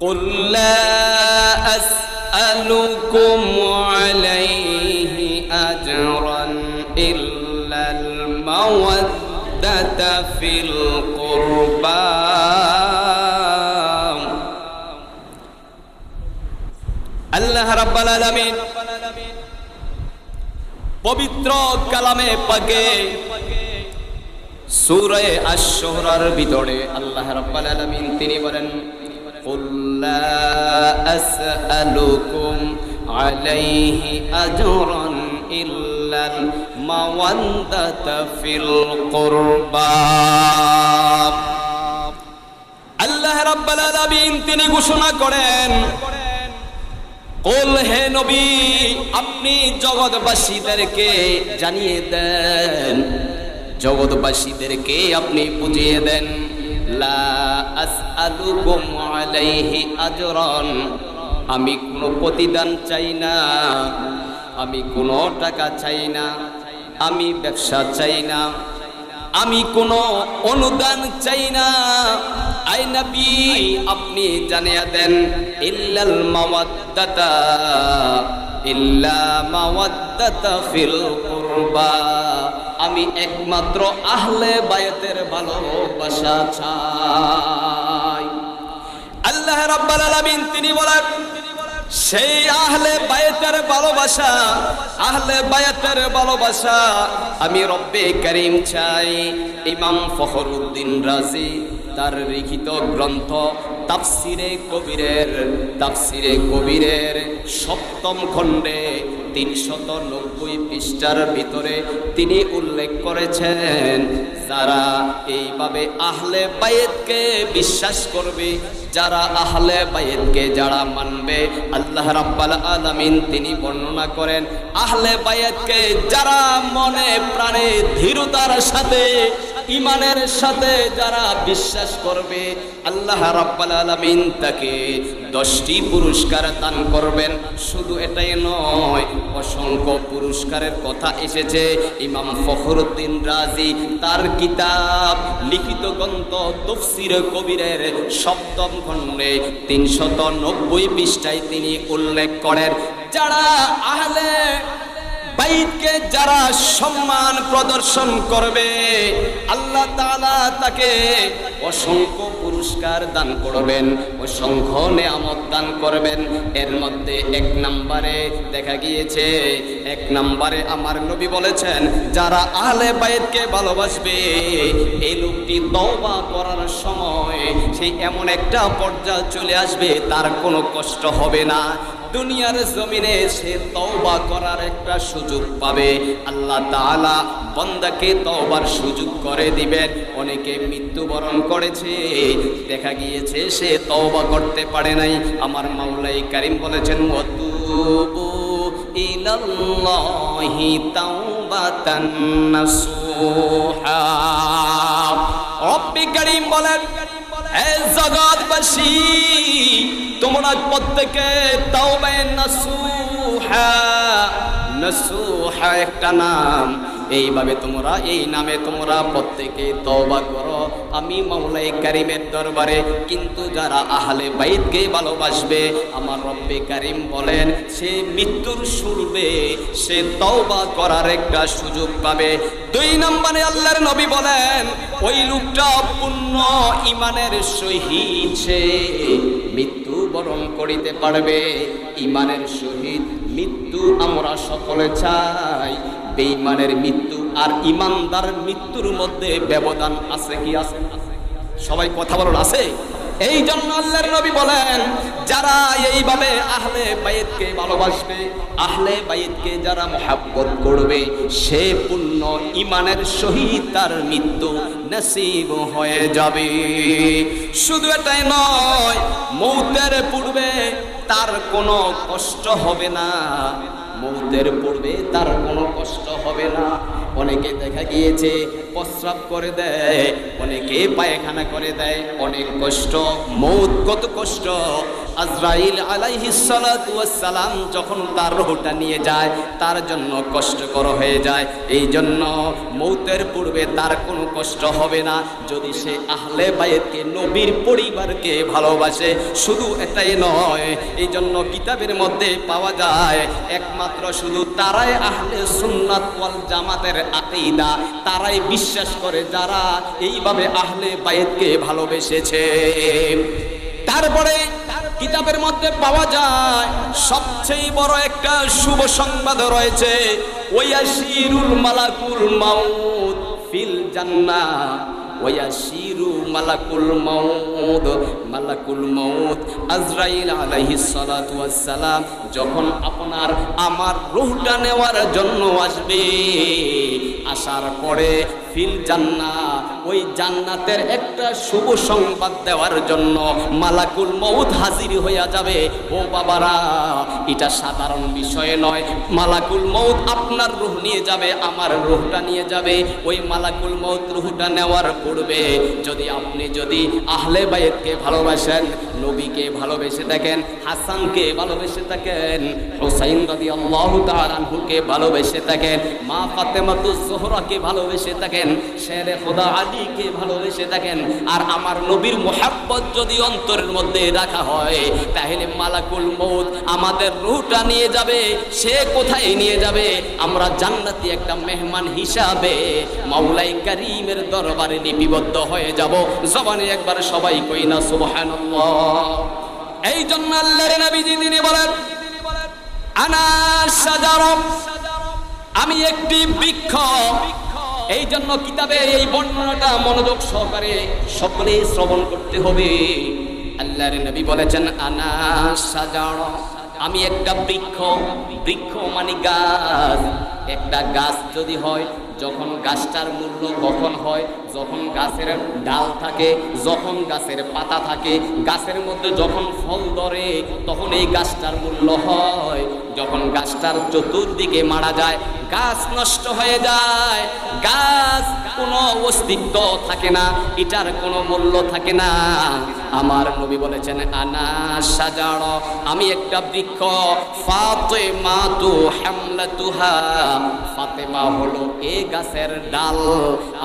قل لا أسألكم عليه أجرا إلا المودة في القربى আল্লাহ রাব্বাল আলামিন পবিত্র কালামে পাকে সূরা আশ-শুরার ভিতরে আল্লাহ রাব্বাল আলামিন তিনি বলেন قل لا أسألكم عليه أجرا إلا المودة في القربى আল্লাহ রাব্বাল আলামিন তিনি ঘোষণা করেন কোল হে নবী আপনি জগৎবাসীদেরকে জানিয়ে দেন জগৎবাসীদেরকে আপনি বুঝিয়ে দেন আমি কোনো প্রতিদান চাই না, আমি কোনো টাকা চাই না, আমি ব্যবসা চাই না, আমি কোনো অনুদান চাই না। আই আপনি জানিয়ে দেন, ইল্লাল মাওয়াদ্দাতা। ইল্লা আমি একমাত্র আহলে বায়াতের ভালোবাসা চাই। আল্লাহ রাব্বাল আলামিন তিনি বলেন, সেই আহলে বায়াতের ভালোবাসা, আহলে বায়াতের ভালোবাসা আমি রব্বে করিম চাই। ইমাম ফখরুদ্দিন রাজি তার লিখিত গ্রন্থ তাফসিরে কবিরের তাফসিরে কবিরের সপ্তম খণ্ডে তিনশত নব্বই পৃষ্ঠার ভিতরে তিনি উল্লেখ করেছেন, যারা এইভাবে আহলে বায়েতকে বিশ্বাস করবে, যারা আহলে বায়েতকে যারা মানবে, আল্লাহ রাব্বাল আলামিন তিনি বর্ণনা করেন, আহলে বায়েতকে যারা মনে প্রাণে ধীরতার সাথে ইমানের সাথে যারা বিশ্বাস করবে, আল্লাহ রাব্বাল আলামিন তাকে দশটি পুরস্কার দান করবেন। শুধু এটাই নয়, অসংখ্য পুরস্কারের কথা এসেছে। ইমাম ফখরুদ্দিন রাজি তার কিতাব, লিখিত গ্রন্থ তফসির কবিরের সপ্তম খণ্ডে তিনশত নব্বই পৃষ্ঠায় তিনি উল্লেখ করেন, যারা আহলে বাইতকে যারা সম্মান প্রদর্শন করবে, আল্লাহ তাআলা তাকে অসংখ্য পুরস্কার দান করবেন, অসংখ্য নেয়ামত দান করবেন। এর মধ্যে এক নম্বরে দেখা গিয়েছে, এক নম্বরে আমার নবী বলেছেন, যারা আহলে বাইতকে ভালোবাসবে, এই লোকটি তওবা করার সময় সেই এমন একটা পর্যায়ে চলে আসবে, তার কোনো কষ্ট হবে না। দুনিয়ার জমিনে সে তওবা করার একটা সুযোগ পাবে। আল্লাহ তাআলা বান্দাকে তওবার সুযোগ করে দিবেন। অনেকে মৃত্যুবরণ করেছে, দেখা গিয়েছে সে তওবা করতে পারে নাই। আমার মাওলাই কারিম বলেছেন, ওয়াতুবু ইলাল্লাহি তাওবাতান নাসুহা। রব্বি কারিম বলেন জগৎবাসী তোমরা প্রত্যেকে তাওবে নাসুহা। নাসুহা একটা নাম। এইভাবে তোমরা, এই নামে তোমরা প্রত্যেকে তওবা করো। আমি মাওলাই কারিমের দরবারে, কিন্তু যারা আহলে বাইতকে ভালোবাসবে, আমার রব্বে কারিম বলেন, সে মৃত্যুর শুরবে সে তওবা করার একটা সুযোগ পাবে। দুই নম্বরে আল্লাহর নবী বলেন, ওই লোকটা পূর্ণ ইমানের সহিত সে মৃত্যু বরণ করিতে পারবে। ইমানের সহিত মৃত্যু আমরা সকলে চাই, বেঈমানের মৃত্যু আর ইমানদার মৃত্যুর মধ্যে ব্যবধান আছে কি আছে? সবাই কথা বলুন আছে? এই জন্য আল্লাহর নবী বলেন, যারা এইভাবে আহলে বাইতকে ভালোবাসবে, আহলে বাইতকে যারা মহাব্বত করবে, সে পূর্ণ ইমানের সহিত তার মৃত্যু নসিব হয়ে যাবে। শুধু এটাই নয়, মৌতের পূর্বে তার কোনো কষ্ট হবে না। মৌতের পূর্বে তার কোনো কষ্ট হবে না। অনেকে দেখা গিয়েছে, প্রস্রাব করে দেয়, অনেকে পায়খানা করে দেয়, অনেক কষ্ট, মৌত কত কষ্ট আজরাইল ওয়াস সালাম যখন তার রোহটা নিয়ে যায়, তার জন্য কষ্টকর হয়ে যায়। এই জন্য মৌতের পূর্বে তার কোনো কষ্ট হবে না। যদি সে আহলে বাইতকে, নবীর পরিবারকে ভালোবাসে, শুধু এটাই নয়, এই জন্য কিতাবের মধ্যে পাওয়া যায়, একমাত্র শুধু তারাই আহলে সুন্নাত ওয়াল জামাতের আকীদা। তারাই বিশ্বাস করে যারা এইভাবে আহলে বাইতকে ভালোবেসেছে। তারপরে কিতাবের মধ্যে পাওয়া যায়, সবচেয়ে বড় একটা শুভ সংবাদ রয়েছে, ওয়াসিরুল মালাকুল মাউত ফিল জান্নাহ ওয়াসিরু মালাকুল মাউত মালাকুল মাউত আজরাইল আলাইহিস সালাতু ওয়াস সালাম যখন আপনার আমার রূহটা নেওয়ার জন্য আসবে, আসার পরে ফিল জান্নাত। ওই জান্নাতের একটা শুভ সংবাদ দেওয়ার জন্য মালাকুল মৌত হাজির হইয়া যাবে। ও বাবারা, এটা সাধারণ বিষয় নয়। মালাকুল মৌত আপনার রুহ নিয়ে যাবে, আমার রুহটা নিয়ে যাবে। ওই মালাকুল মৌত রুহটা নেওয়ার পূর্বে যদি আপনি যদি আহলে বাইতকে ভালোবাসেন, নবীকে ভালোবেসে থাকেন, হাসানকে ভালোবেসে থাকেন, হোসাইন রাদি আল্লাহ তাআলাকে ভালোবেসে থাকেন, মা ফাতেমাতু জোহরাকে ভালোবেসে থাকেন শেরে খোদা আলীকে ভালোবেসে থাকেন। আর আমার নবীর মোহাব্বত যদি অন্তরের মধ্যে রাখা হয়, তাহলে মালাকুল মৌত আমাদের রুহটা নিয়ে যাবে, সে কোথায় নিয়ে যাবে? আমরা জান্নাতি একটা মেহমান হিসাবে মাওলাই করিমের দরবারে লিপিবদ্ধ হয়ে যাব। জবানে একবার সবাই কই না, সুবহানাল্লাহ। এই জন্য আল্লাহর নবীজি তিনি বলেন, আনা সাজারম আমি একটি বৃক্ষ এই জন্য কিতাবে এই বর্ণনাটা মনোযোগ সহকারে সকলে শ্রবণ করতে হবে। আল্লাহর নবী বলেছেন, আনা সাজাড় আমি একটা বৃক্ষ বৃক্ষ মানে গাছ। একটা গাছ যদি হয়, যখন গাছটার মূল্য কখন হয় যখন গাছের ডাল থাকে, যখন গাছের পাতা থাকে, গাছের মধ্যে যখন ফল ধরে, তখন এই গাছটার মূল্য হয়। যখন গাছটার চতুর্দিকে মারা যায়, গাছ নষ্ট হয়ে যায়, গাছ কোনো অস্তিত্ব থাকে না, এটার কোনো মূল্য থাকে না। আমার নবী বলেছেন, আনা সাজার আমি একটা বৃক্ষ ফাতেমা তু হামলাতুহা। ফাতেমা হলো এ গাছের ডাল।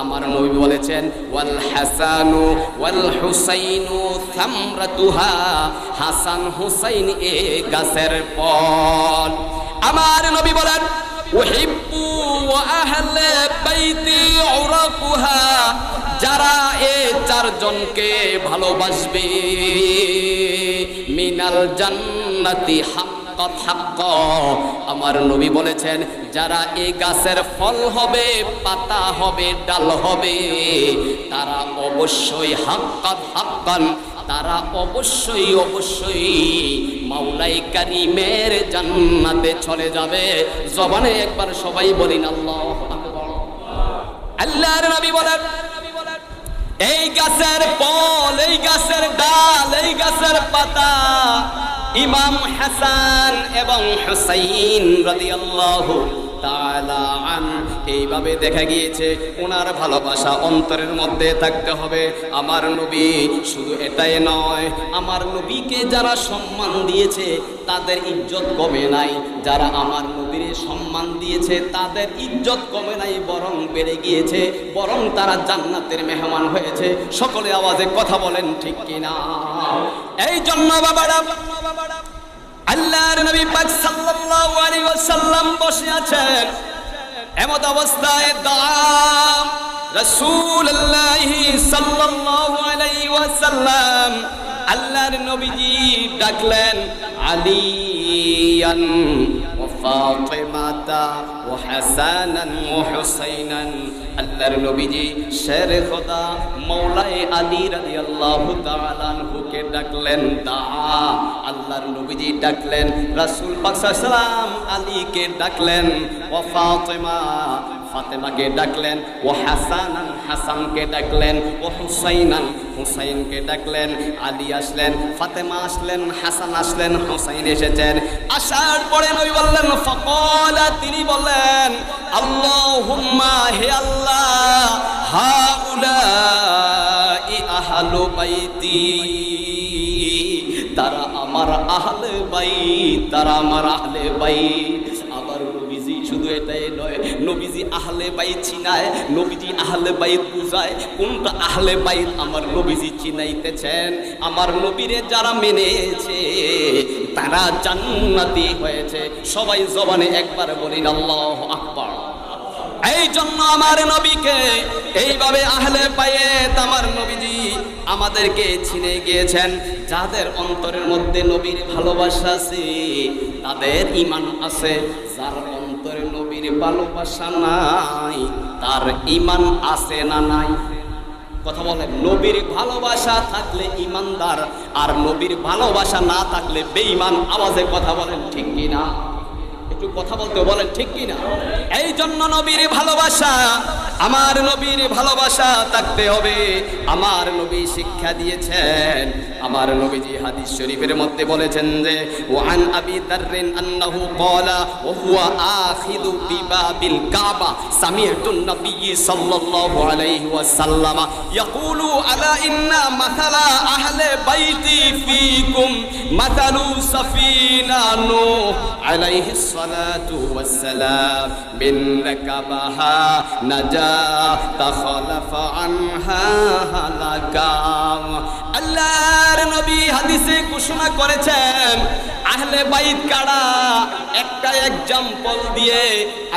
আমার নবী বলেছেন, ওয়াল হাসানু ওয়াল হুসাইনু থামরাতুহা হাসান হুসাইন এ গাছের ফল আমার নবী বলেন, উহিব্বু ওয়া আহলে বাইতি উরাকুহা, যারা এ চারজনকে ভালোবাসবে, মিনাল জান্নাতি আমার নবী বলেছেন, যারা এই গাছের ফল হবে, পাতা হবে, ডাল হবে, তারা অবশ্যই হাক্কাত হাক্কান তারা অবশ্যই অবশ্যই মাওলাই কারিমের জান্নাতে চলে যাবে। জবানে একবার সবাই বলিন, আল্লাহ আল্লাহর নবী বলেন, এই গাছের ফল, এই গাছের ডাল, এই গাছের পাতা ইমাম হাসান এবং হুসাইন রাদিয়াল্লাহু এইভাবে দেখা গিয়েছে, ওনার ভালোবাসা অন্তরের মধ্যে থাকতে হবে। আমার নবী শুধু এটাই নয়, আমার নবীকে যারা সম্মান দিয়েছে, তাদের ইজ্জত কমে নাই। যারা আমার নবীর সম্মান দিয়েছে, তাদের ইজ্জত কমে নাই, বরং বেড়ে গিয়েছে, বরং তারা জান্নাতের মেহমান হয়েছে। সকলে আওয়াজে কথা বলেন ঠিক কিনা? এই জন্য বাবারা বাবারা আল্লাহর নবী পাক সাল্লাল্লাহু আলাইহি ওয়াসাল্লাম বসে আছেন। এমত অবস্থায় দাম রাসূলুল্লাহ সাল্লাল্লাহু আলাইহি ওয়াসাল্লাম আল্লাহর নবীজি ডাকলেন, আলিয়ান ওয়া ফাতিমাতা ওয়া হাসানান ওয়া হুসাইনান আল্লাহর নবীজি শের খোদা মৌলাই আলী রাদিয়াল্লাহু তাআলা আনহুকে ডাকলেন, দা। আল্লাহর নবীজি ডাকলেন, রাসূল পাক সাল্লাম আলীকে ডাকলেন, ও ফাতেমা। ফাতেমাকে ডাকলেন, ও হাসানান হাসানকে ডাকলেন, ও হুসাইনান হুসাইনকে ডাকলেন। আলী আসলেন, ফাতেমা আসলেন, হাসান আসলেন, হুসাইন এসেছেন। আসার পরে নবী বললেন, ফকলা। তিনি বললেন তারা আমার আহলে বাই তারা আমার আহলে বাইত। নবীজি আহলে বাইত চিনায় নবীজি আহলে বাইত বুঝায় কোনটা আহলে বাইত আমার নবীজি চিনাইতেছেন? আমার নবীরে যারা মেনেছে, তারা জান্নাতি হয়েছে। সবাই জবানে একবার বলিন, আল্লাহ আকবার। এই জন্য আমার নবীকে এইভাবে আহলে পায়ে আমার নবীজি আমাদেরকে চিনে গিয়েছেন। যাদের অন্তরের মধ্যে নবীর ভালোবাসা আছে, তাদের ইমান আছে। যার অন্তরে নবীর ভালোবাসা নাই, তার ইমান আছে না নাই? কথা বলেন, নবীর ভালোবাসা থাকলে ইমানদার আর নবীর ভালোবাসা না থাকলে বেঈমান, আওয়াজে কথা বলেন ঠিক কিনা? একটু কথা বলতে বলেন ঠিক কিনা? এই জন্য নবীর ভালোবাসা আমার নবীর ভালোবাসা থাকতে হবে। আমার নবী শিক্ষা দিয়েছেন। আমার নবীজি হাদিস শরীফের মধ্যে বলেছেন যে, ওয়ান আবি দাররিন আন্নাহু ক্বালা, ওয়া হুয়া আখিদু বিবাবিল কাবা সামি'তু নবী সাল্লাল্লাহু আলাইহি ওয়াসাল্লাম, ইয়াকুলু আলা ইন্না মাসালা আহলে বাইতি ফীকুম মাসালু সাফিনা নূহ আলাইহিস সালাতু ওয়াসসালাম মিন রাকাবাহা নাজা আল্লাহর নবী হাদিসে ঘোষণা করেছেন আহলে বাইত কারা? একটা এক্সাম্পল দিয়ে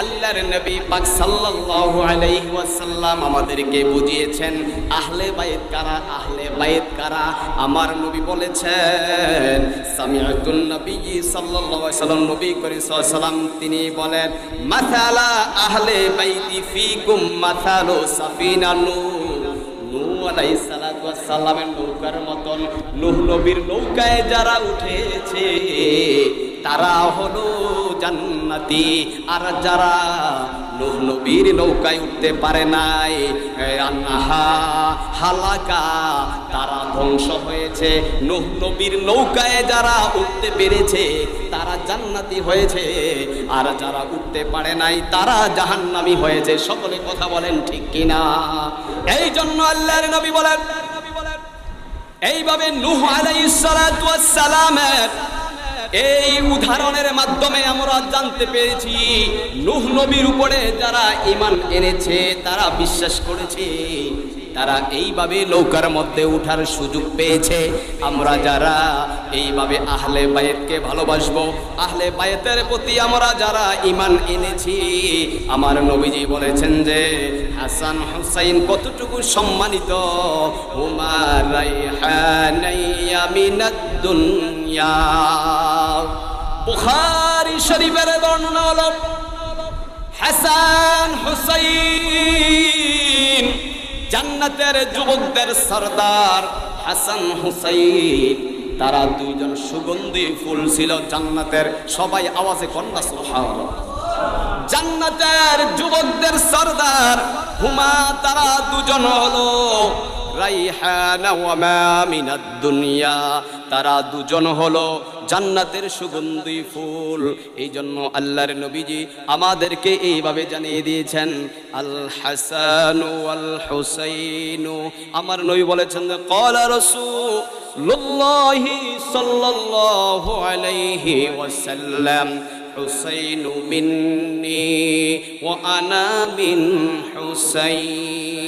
আল্লাহর নবী পাক সাল্লাল্লাহু আলাইহি ওয়াসাল্লাম আমাদেরকে বুঝিয়েছেন, আহলে বাইত কারা? আহলে বাইত কারা? আমার নবী বলেছেন, সামিআতুন নবী সাল্লাল্লাহু আলাইহি সাল্লাম নবী করিম সাল্লাম তিনি বলেন, মাসালা আহলে বাইতি ফিকুম মাসালু সাফিনা নূহ নূহ আলাইহিস সালাতু ওয়াস সালামের নৌকার মতন নূহ নবীর নৌকায় যারা উঠেছে, তারা হলো জান্নাতি। আর যারা নূহ নবীর নৌকায় উঠতে পারে নাই আন্নাহা হালাকা, তারা ধ্বংস হয়েছে। নূহ নবীর নৌকায় যারা উঠতে পেরেছে, তারা জান্নাতি হয়েছে। আর যারা উঠতে পারে নাই, তারা জাহান্নামী হয়েছে। সকলে কথা বলেন ঠিক কিনা? এই জন্য আল্লাহর নবী বলেন এইভাবে নুহ আলাইসালামের এই উদাহরণের মাধ্যমে আমরা জানতে পেরেছি, নুহ নবীর উপরে যারা ইমান এনেছে, তারা বিশ্বাস করেছে। তারা এইভাবে নৌকার মধ্যে উঠার সুযোগ পেয়েছে। আমরা যারা এইভাবে আহলে বায়েতকে ভালোবাসবো, আহলে বায়েতের প্রতি আমরা যারা ইমান এনেছি, আমার নবীজি বলেছেন যে, হাসান হুসাইন কতটুকু সম্মানিত? শরীফের বর্ণনা হাসান হুসাইন। জান্নাতের যুবকদের সর্দার হাসান হুসাইন, তারা দুইজন সুগন্ধি ফুল ছিল জান্নাতের, সবাই আওয়াজে কন্যা সুহার জান্নাতের যুবকদের সর্দার, হুমা, তারা দুজন হলো রাইহানা ওয়া মিনাদ দুনিয়া, তারা দুজন হলো জান্নাতের সুগন্ধি ফুল। এই জন্য আল্লাহর নবীজি আমাদেরকে এইভাবে জানিয়ে দিয়েছেন, আল হাসান ওয়াল হুসাইন। আমার নবী বলেছেন যে, ক্বালা রাসূলুল্লাহি সাল্লাল্লাহু আলাইহি ওয়াসাল্লাম, হুসাইন মিন্নি ওয়া আনা মিন হুসাইন।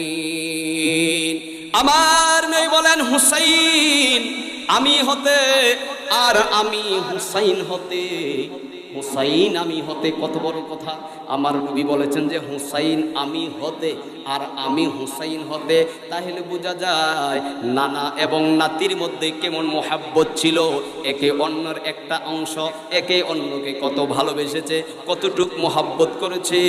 আমার নবী বলেন, হুসাইন, আমি হতে আর আমি হুসাইন হতে হুসাইন আমি হতে কত বড় কথা? আমার নবী বলেছেন যে, হুসাইন আমি হতে আর আমি হুসাইন হতে। তাহলে বোঝা যায়, নানা এবং নাতির মধ্যে কেমন মোহাব্বত ছিল। একে অন্যর একটা অংশ, একে অন্যকে কত ভালোবেসেছে, কতটুক মোহাব্বত করেছে।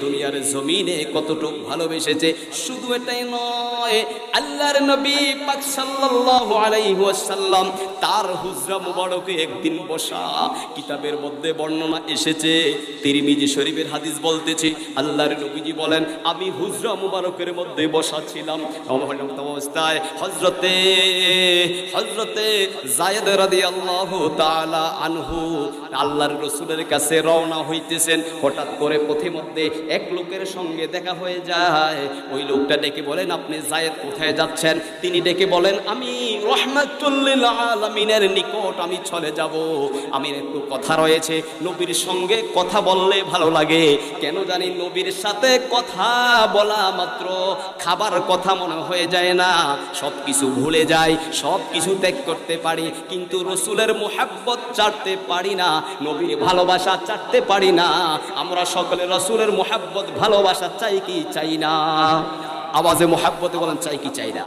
দুনিয়ার জমিনে কতটুক ভালোবেসেছে, শুধু এটাই নয়, আল্লাহর নবী পাক সাল্লাল্লাহু আলাইহি ওয়াসাল্লাম তার হুজরা মুবারকে একদিন বসা কিতাবের মধ্যে বর্ণনা এসেছে। তিরমিজি শরীফের হাদিস বলতেছে, আল্লাহর নবীজি বলেন, আমি হুজরা মুবারকের মধ্যে বসা ছিলাম অবস্থায় হজরতে হজরতে জায়েদ রাদিয়াল্লাহু তাআলা আনহু আল্লাহর রসুলের কাছে রওনা হইতেছেন। হঠাৎ করে পথে মধ্যে এক লোকের সঙ্গে দেখা হয়ে যায়। ওই লোকটা ডেকে বলেন, আপনি জায়েদ কোথায় যাচ্ছেন? তিনি ডেকে বলেন, আমি রহমাতুল্লিল আলামিনের নিকট, আমি চলে যাব। আমি একটু কথা রয়েছে নবীর সঙ্গে কথা বললে ভালো লাগে। কেন জানি নবীর সাথে কথা বলা মাত্র, খাবার কথা মনে হয়ে যায় না। সব কিছু ভুলে যায় সব কিছু ত্যাগ করতে পারি, কিন্তু রসুলের মোহাব্বত চাটতে পারি না, নবীর ভালোবাসা চাটতে পারি না। আমরা সকলে রসুলের মোহাব্বত, ভালোবাসা চাই কি চাই না? আওয়াজে মোহাব্বতে বলেন, চাই কি চাই না?